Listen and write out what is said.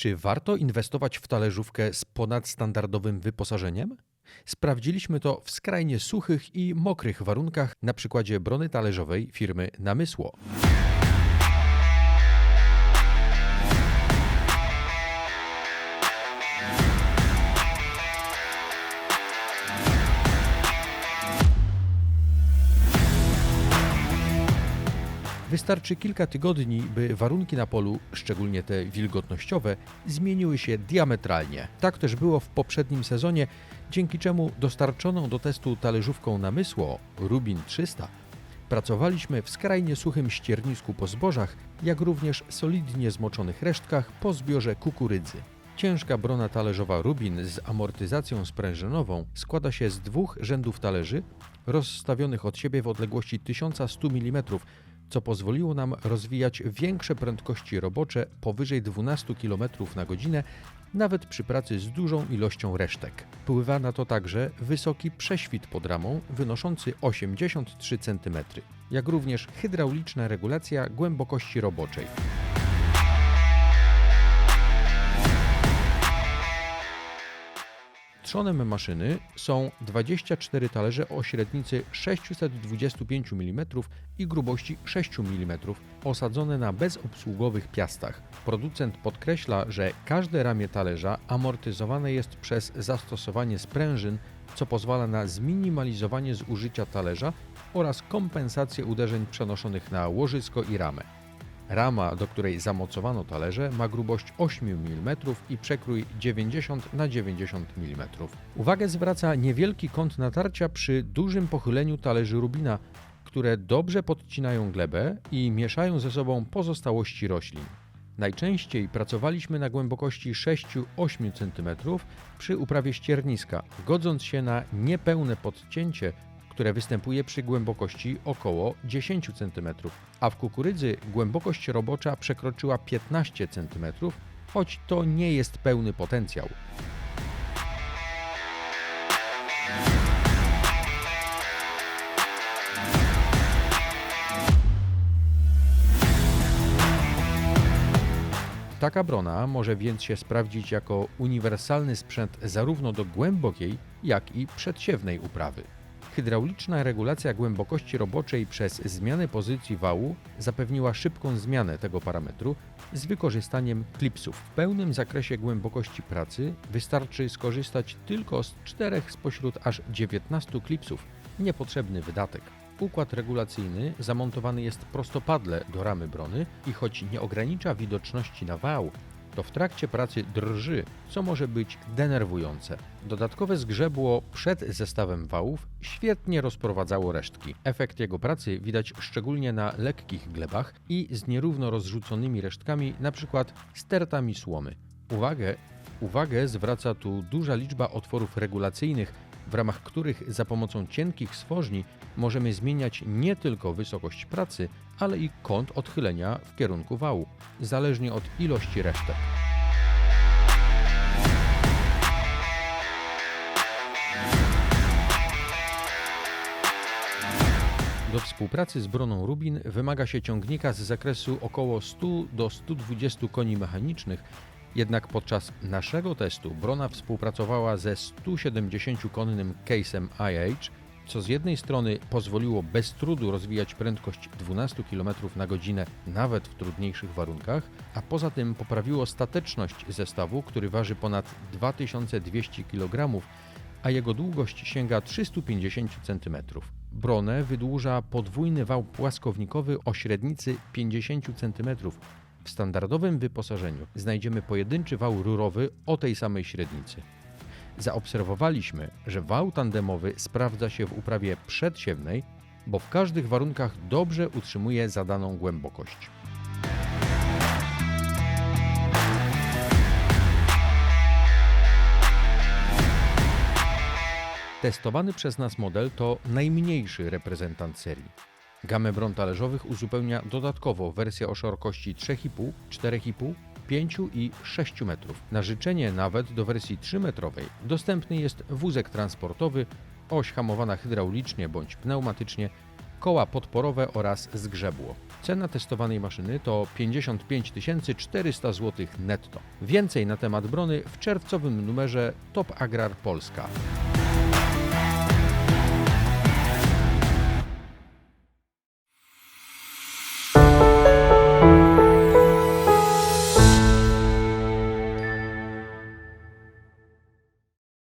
Czy warto inwestować w talerzówkę z ponadstandardowym wyposażeniem? Sprawdziliśmy to w skrajnie suchych i mokrych warunkach na przykładzie brony talerzowej firmy Namysło. Wystarczy kilka tygodni, by warunki na polu, szczególnie te wilgotnościowe, zmieniły się diametralnie. Tak też było w poprzednim sezonie, dzięki czemu dostarczoną do testu talerzówką namysło Rubin 300 pracowaliśmy w skrajnie suchym ściernisku po zbożach, jak również solidnie zmoczonych resztkach po zbiorze kukurydzy. Ciężka brona talerzowa Rubin z amortyzacją sprężynową składa się z dwóch rzędów talerzy rozstawionych od siebie w odległości 1100 mm, co pozwoliło nam rozwijać większe prędkości robocze powyżej 12 km na godzinę, nawet przy pracy z dużą ilością resztek. Wpływa na to także wysoki prześwit pod ramą wynoszący 83 cm, jak również hydrauliczna regulacja głębokości roboczej. Trzonem maszyny są 24 talerze o średnicy 625 mm i grubości 6 mm, osadzone na bezobsługowych piastach. Producent podkreśla, że każde ramię talerza amortyzowane jest przez zastosowanie sprężyn, co pozwala na zminimalizowanie zużycia talerza oraz kompensację uderzeń przenoszonych na łożysko i ramę. Rama, do której zamocowano talerze, ma grubość 8 mm i przekrój 90 na 90 mm. Uwagę zwraca niewielki kąt natarcia przy dużym pochyleniu talerzy Rubina, które dobrze podcinają glebę i mieszają ze sobą pozostałości roślin. Najczęściej pracowaliśmy na głębokości 6-8 cm przy uprawie ścierniska, godząc się na niepełne podcięcie które występuje przy głębokości około 10 cm, a w kukurydzy głębokość robocza przekroczyła 15 cm, choć to nie jest pełny potencjał. Taka brona może więc się sprawdzić jako uniwersalny sprzęt zarówno do głębokiej, jak i przedsiewnej uprawy. Hydrauliczna regulacja głębokości roboczej przez zmianę pozycji wału zapewniła szybką zmianę tego parametru z wykorzystaniem klipsów. W pełnym zakresie głębokości pracy wystarczy skorzystać tylko z czterech spośród aż 19 klipsów. Niepotrzebny wydatek. Układ regulacyjny zamontowany jest prostopadle do ramy brony i choć nie ogranicza widoczności na wał, to w trakcie pracy drży, co może być denerwujące. Dodatkowe zgrzebło przed zestawem wałów świetnie rozprowadzało resztki. Efekt jego pracy widać szczególnie na lekkich glebach i z nierówno rozrzuconymi resztkami, np. stertami słomy. Uwagę, uwagę zwraca tu duża liczba otworów regulacyjnych, w ramach których za pomocą cienkich stworzni możemy zmieniać nie tylko wysokość pracy, ale i kąt odchylenia w kierunku wału, zależnie od ilości resztek. Do współpracy z broną Rubin wymaga się ciągnika z zakresu około 100 do 120 koni mechanicznych, jednak podczas naszego testu Brona współpracowała ze 170-konnym case'em IH, co z jednej strony pozwoliło bez trudu rozwijać prędkość 12 km na godzinę nawet w trudniejszych warunkach, a poza tym poprawiło stateczność zestawu, który waży ponad 2200 kg, a jego długość sięga 350 cm. Bronę wydłuża podwójny wał płaskownikowy o średnicy 50 cm, w standardowym wyposażeniu znajdziemy pojedynczy wał rurowy o tej samej średnicy. Zaobserwowaliśmy, że wał tandemowy sprawdza się w uprawie przedsiewnej, bo w każdych warunkach dobrze utrzymuje zadaną głębokość. Testowany przez nas model to najmniejszy reprezentant serii. Gamę bron talerzowych uzupełnia dodatkowo wersja o szerokości 3,5, 4,5, 5 i 6 metrów. Na życzenie nawet do wersji 3-metrowej dostępny jest wózek transportowy, oś hamowana hydraulicznie bądź pneumatycznie, koła podporowe oraz zgrzebło. Cena testowanej maszyny to 55 400 zł netto. Więcej na temat Brony w czerwcowym numerze Top Agrar Polska.